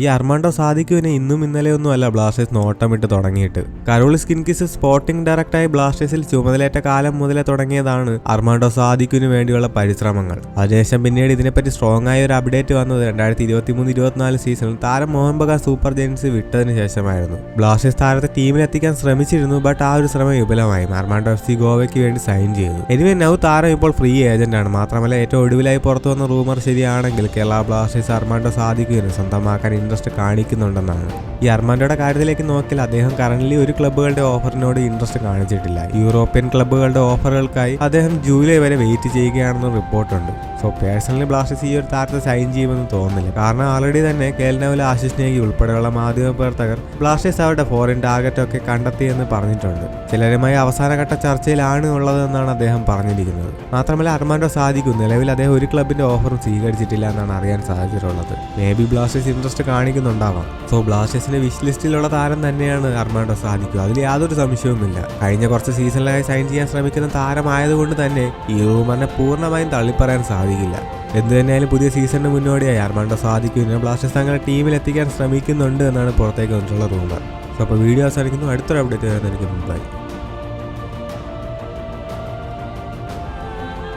ഈ അർമാണ്ടോ സാധിക്കുവിനെ ഇന്നും ഇന്നലെയൊന്നും അല്ല ബ്ലാസ്റ്റേഴ്സ് നോട്ടമിട്ട് തുടങ്ങിയിട്ട്. കരോളിസ് സ്കിൻകിസ് സ്പോർട്ടിംഗ് ഡയറക്ടറായി ബ്ലാസ്റ്റേഴ്സിൽ ചുമതലയേറ്റ കാലം മുതലേ തുടങ്ങിയതാണ് അർമാണ്ടോ സാധിക്കുവിന് വേണ്ടിയുള്ള പരിശ്രമങ്ങൾ. അതിനുശേഷം പിന്നീട് ഇതിനെപ്പറ്റി സ്ട്രോങ് ആയ ഒരു അപ്ഡേറ്റ് വന്നത് രണ്ടായിരത്തി ഇരുപത്തി മൂന്ന് ഇരുപത്തിനാല് സീസണിൽ താരം മോഹൻ ബഗാൻ സൂപ്പർ ജയൻസ് വിട്ടതിന് ശേഷമായിരുന്നു. ബ്ലാസ്റ്റേഴ്സ് താരത്തെ ടീമിലെത്തിക്കാൻ ശ്രമിച്ചിരുന്നു ബട്ട് ആ ഒരു ശ്രമം വിപുലമായി. അർമാണ്ടോ എഫ് സി ഗോവയ്ക്ക് വേണ്ടി സൈൻ ചെയ്തു. എനിവേ നൗ താരം ഇപ്പോൾ ഫ്രീ ഏജന്റ് ആണ്. മാത്രമല്ല ഏറ്റവും ഒടുവിലായി പുറത്തു വന്ന റൂമർ ശരിയാണെങ്കിൽ കേരള ബ്ലാസ്റ്റേഴ്സ് അർമാണ്ടോ സാധിക്കുവിന് സ്വന്തമാക്കാൻ ഇൻട്രസ്റ്റ് കാണിക്കുന്നുണ്ടെന്നാണ്. ഈ അർമാൻഡോയുടെ കാര്യത്തിലേക്ക് നോക്കിയാൽ അദ്ദേഹം കറന്റ്ലി ഒരു ക്ലബ്ബുകളുടെ ഓഫറിനോട് ഇൻട്രസ്റ്റ് കാണിച്ചിട്ടില്ല. യൂറോപ്യൻ ക്ലബ്ബുകളുടെ ഓഫറുകൾക്കായി അദ്ദേഹം ജൂലൈ വരെ വെയിറ്റ് ചെയ്യുകയാണെന്ന് റിപ്പോർട്ടുണ്ട്. സോ പേഴ്സണലി ബ്ലാസ്റ്റേഴ്സ് ഈ ഒരു താരത്തെ സൈൻ ചെയ്യുമെന്ന് തോന്നുന്നില്ല. കാരണം ആൾറെഡി തന്നെ കേൽനവൽ ആശിഷ് നേഗി ഉൾപ്പെടെയുള്ള മാധ്യമ പ്രവർത്തകർ ബ്ലാസ്റ്റേഴ്സ് അവരുടെ ഫോറിൻ ടാർഗറ്റ് ഒക്കെ കണ്ടെത്തിയെന്ന് പറഞ്ഞിട്ടുണ്ട്. ചിലരുമായി അവസാനഘട്ട ചർച്ചയിലാണ് ഉള്ളതെന്നാണ് അദ്ദേഹം പറഞ്ഞിരിക്കുന്നത്. മാത്രമല്ല അർമാൻഡോ സാധിക്കും. നിലവിൽ അദ്ദേഹം ഒരു ക്ലബിന്റെ ഓഫറും സ്വീകരിച്ചിട്ടില്ല എന്നാണ് അറിയാൻ സാധിച്ചിട്ടുള്ളത് മേ ബി ബ്ലാസ്റ്റേഴ്സ് ഇൻട്രസ്റ്റ് കാണിക്കുന്നുണ്ടാവാം. സോ ബ്ലാസ്റ്റേഴ്സിന്റെ വിഷ് ലിസ്റ്റിലുള്ള താരം തന്നെയാണ് അർമാൻഡോ സാധിക്കുക അതിൽ യാതൊരു സംശയവുമില്ല. കഴിഞ്ഞ കുറച്ച് സീസണിലായി സൈൻ ചെയ്യാൻ ശ്രമിക്കുന്ന താരമായതുകൊണ്ട് തന്നെ ഈ റൂമറിനെ പൂർണമായും തള്ളിപ്പറയാൻ സാധിക്കില്ല. എന്തു തന്നെയായാലും പുതിയ സീസണിന് മുന്നോടിയായി അർമാൻഡോ സാധിക്കും ബ്ലാസ്റ്റേഴ്സ് തങ്ങളുടെ ടീമിൽ എത്തിക്കാൻ ശ്രമിക്കുന്നുണ്ട് എന്നാണ് പുറത്തേക്ക് വന്നിട്ടുള്ള റൂമർ സോ അപ്പോൾ വീഡിയോ അവസാനിക്കുന്നു. അടുത്തൊരു അപ്ഡേറ്റ് എനിക്ക് മുമ്പായി